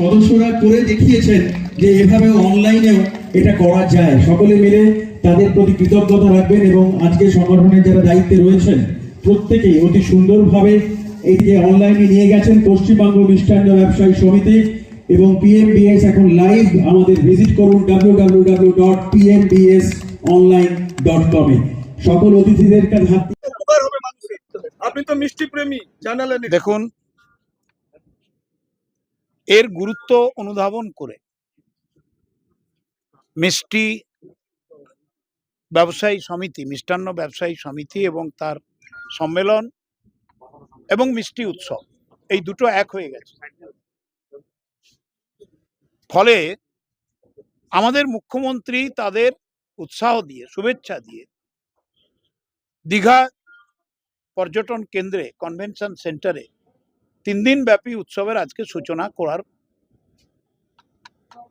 সদস্যরা করে দেখিয়েছেন যে এভাবে অনলাইনেও এটা করা যায়। সকলে মিলে তাদের প্রতি কৃতজ্ঞতা রাখবেন এবং আজকে সংগঠনের যারা দায়িত্বে রয়েছেন প্রত্যেকেই অতি সুন্দরভাবে এইটিকে অনলাইনে নিয়ে গেছেন পশ্চিমবঙ্গ মিষ্টান্ন ব্যবসায়ী সমিতি এবং পিএমবিএস এখন লাইভ আমাদের ভিজিট করুন W W W dot PMBS online dot কমে সকল অতিথিদের কাছে আপনি তো মিষ্টি প্রেমী জানালেন দেখুন এর গুরুত্ব অনুধাবন করে। মিষ্টি ব্যবসায়ী সমিতি, মিষ্টান্ন ব্যবসায়ী সমিতি এবং তার সম্মেলন এবং মিষ্টি উৎসব, এই দুটো এক হয়ে গেছে। ফলে আমাদের মুখ্যমন্ত্রী তাদের উৎসাহ দিয়ে, শুভেচ্ছা দিয়ে দীঘা পর্যটন কেন্দ্রে কনভেনশন সেন্টারে তিন দিন ব্যাপী উৎসবের আজকে সূচনা করার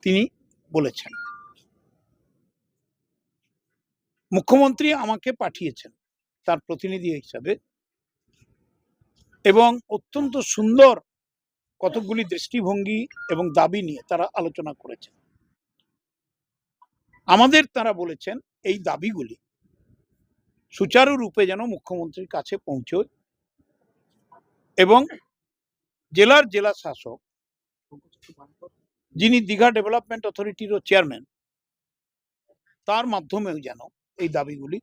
তিনি বলেছেন। মুখ্যমন্ত্রী আমাকে পাঠিয়েছেন তার প্রতিনিধি হিসাবে এবং অত্যন্ত সুন্দর কতকগুলি দৃষ্টিভঙ্গি এবং দাবি নিয়ে তারা আলোচনা করেছেন। আমাদের তারা বলেছেন, এই দাবিগুলি সুচারুরূপে যেন মুখ্যমন্ত্রীর কাছে পৌঁছয় এবং জেলার জেলা শাসক, যিনি দীঘা ডেভেলপমেন্ট অথরিটিরও চেয়ারম্যান, তার মাধ্যমেও যেন এই দাবিগুলি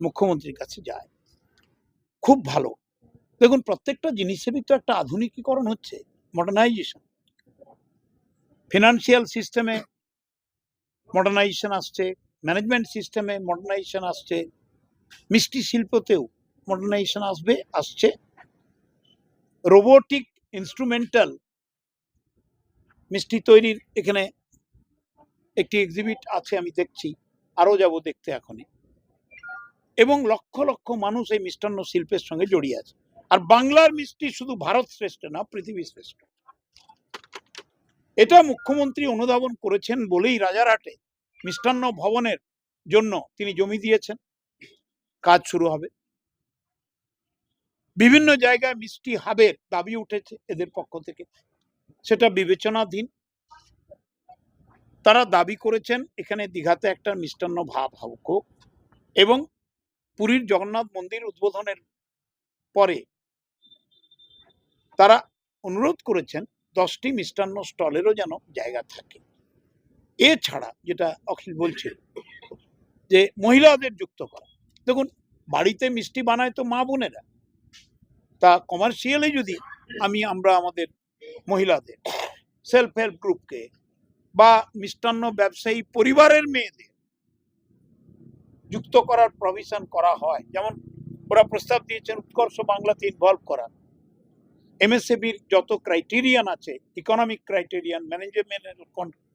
মুখ্যমন্ত্রীর কাছে যায়। খুব ভালো। দেখুন, প্রত্যেকটা জিনিসেরই তো একটা আধুনিকীকরণ হচ্ছে মডার্নাইজেশন ফিনান্সিয়াল সিস্টেমে মডার্নাইজেশন আসছে ম্যানেজমেন্ট সিস্টেমে মডার্নাইজেশন আসছে, মিষ্টি শিল্পতেও মডার্নাইজেশন আসবে, আসছে। রোবোটিক ইনস্ট্রুমেন্টাল মিষ্টি তৈরির এখানে একটি এক্সিবিট আছে, আমি দেখছি। আরও যাব দেখতে এখনই। এবং লক্ষ লক্ষ মানুষ এই মিষ্টান্ন শিল্পের সঙ্গে জড়িয়ে আছে। আর বাংলার মিষ্টি শুধু ভারত শ্রেষ্ঠ না, পৃথিবী শ্রেষ্ঠ। এটা মুখ্যমন্ত্রী অনুধাবন করেছেন বলেই রাজারহাটে মিষ্টান্ন ভবনের জন্য তিনি জমি দিয়েছেন। কাজ শুরু হবে। বিভিন্ন জায়গায় মিষ্টি হাবের দাবি উঠেছে এদের পক্ষ থেকে। সেটা বিবেচনাধীন। তারা দাবি করেছেন, এখানে দীঘাতে একটা মিষ্টান্ন ভাব হোক এবং পুরীর জগন্নাথ মন্দির উদ্বোধনের পরে তারা অনুরোধ করেছেন, দশটি মিষ্টান্ন স্টলেরও যেন জায়গা থাকে। এছাড়া যেটা অখিল বলছে যে মহিলাদের যুক্ত করা। দেখুন, বাড়িতে মিষ্টি বানায় তো মা বোনেরা। তা কমার্শিয়ালি যদি আমি আমরা আমাদের মহিলাদের সেলফ হেল্প গ্রুপকে বা মিষ্টান্ন ব্যবসায়ী পরিবারের মেয়েদের যুক্ত করার প্রভিশন করা হয়, যেমন ওরা প্রস্তাব দিয়েছেন উৎকর্ষ বাংলাতে ইনভলভ করা। এমএসএবির যত ক্রাইটেরিয়ান আছে ইকোনমিক ক্রাইটেরিয়ান ম্যানেজমেন্টের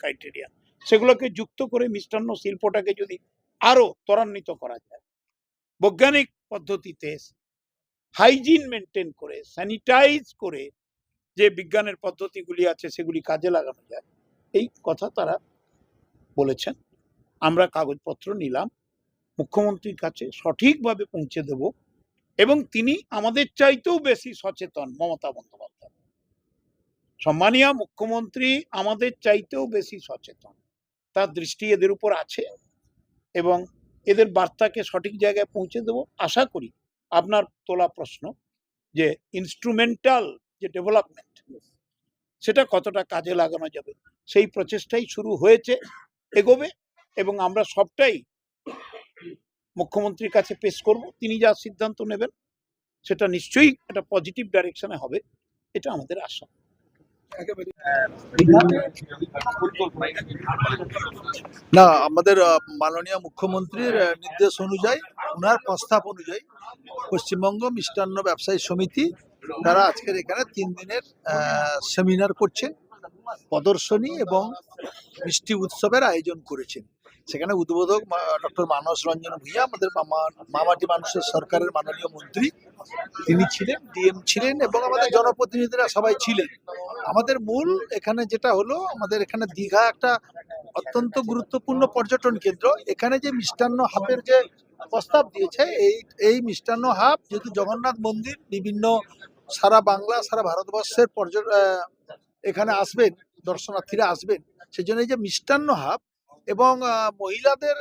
ক্রাইটেরিয়ান সেগুলোকে যুক্ত করে মিষ্টান্ন শিল্পটাকে যদি আরও ত্বরান্বিত করা যায়। বৈজ্ঞানিক পদ্ধতিতে হাইজিন মেনটেন করে, স্যানিটাইজ করে যে বিজ্ঞানের পদ্ধতিগুলি আছে সেগুলি কাজে লাগানো যায়, এই কথা তারা বলেছেন। আমরা কাগজপত্র নিলাম, মুখ্যমন্ত্রীর কাছে সঠিকভাবে পৌঁছে দেব এবং তিনি আমাদের চাইতেও বেশি সচেতন মমতা বন্দ্যোপাধ্যায়। সম্মানীয় মুখ্যমন্ত্রী আমাদের চাইতেও বেশি সচেতন। তার দৃষ্টি এদের উপর আছে এবং এদের বার্তাকে সঠিক জায়গায় পৌঁছে দেব, আশা করি আপনার তোলা প্রশ্ন যে ইনস্ট্রুমেন্টাল যে ডেভেলপমেন্ট সেটা কতটা কাজে লাগানো যাবে? সেই প্রচেষ্টাই শুরু হয়েছে এগোবে এবং আমরা সবটাই মুখ্যমন্ত্রীর কাছে পেশ করব। তিনি যা সিদ্ধান্ত নেবেন সেটা নিশ্চয়ই একটা পজিটিভ ডাইরেকশনে হবে এটা আমাদের আশা। না, আমাদের মাননীয় মুখ্যমন্ত্রীর নির্দেশ অনুযায়ী ওনার প্রস্তাব অনুযায়ী পশ্চিমবঙ্গ মিষ্টান্ন ব্যবসায়ী সমিতি, তারা আজকের এখানে তিন দিনের সেমিনার করছেন প্রদর্শনী এবং মিষ্টি উৎসবের আয়োজন করেছেন। সেখানে উদ্বোধক ডক্টর মানস রঞ্জন ভূঁইয়া, আমাদের মামা- মামাটি মানুষের সরকারের মাননীয় মন্ত্রী। তিনি ছিলেন, ডিএম ছিলেন এবং আমাদের জনপ্রতিনিধিরা সবাই ছিলেন। আমাদের মূল এখানে যেটা হলো, আমাদের এখানে দীঘা একটা অত্যন্ত গুরুত্বপূর্ণ পর্যটন কেন্দ্র। এখানে যে মিষ্টান্ন হাবের যে প্রস্তাব দিয়েছে, এই এই মিষ্টান্ন হাব যেহেতু জগন্নাথ মন্দির, বিভিন্ন সারা বাংলা, সারা ভারতবর্ষের পর্যটন এখানে আসবেন, দর্শনার্থীরা আসবেন। সেজন্য এই যে মিষ্টান্ন হাব এবং আহ, মহিলাদের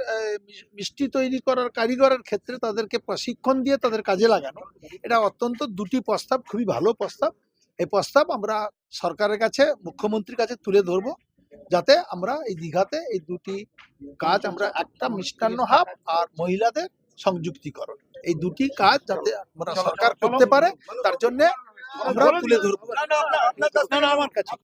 মিষ্টি তৈরি করার কারিগরের ক্ষেত্রে তাদেরকে প্রশিক্ষণ দিয়ে তাদের কাজে লাগানো এটা অত্যন্ত দুটি প্রস্তাব খুবই ভালো প্রস্তাব। এই প্রস্তাব আমরা সরকারের কাছে মুখ্যমন্ত্রীর কাছে তুলে ধরবো যাতে আমরা এই দীঘাতে এই দুটি কাজ আমরা একটা মিষ্টান্ন হাব আর মহিলাদের সংযুক্তিকরণ। এই দুটি কাজ যাতে আমরা সরকার করতে পারে তার জন্য আমরা তুলে ধরবো। আমার কাছে।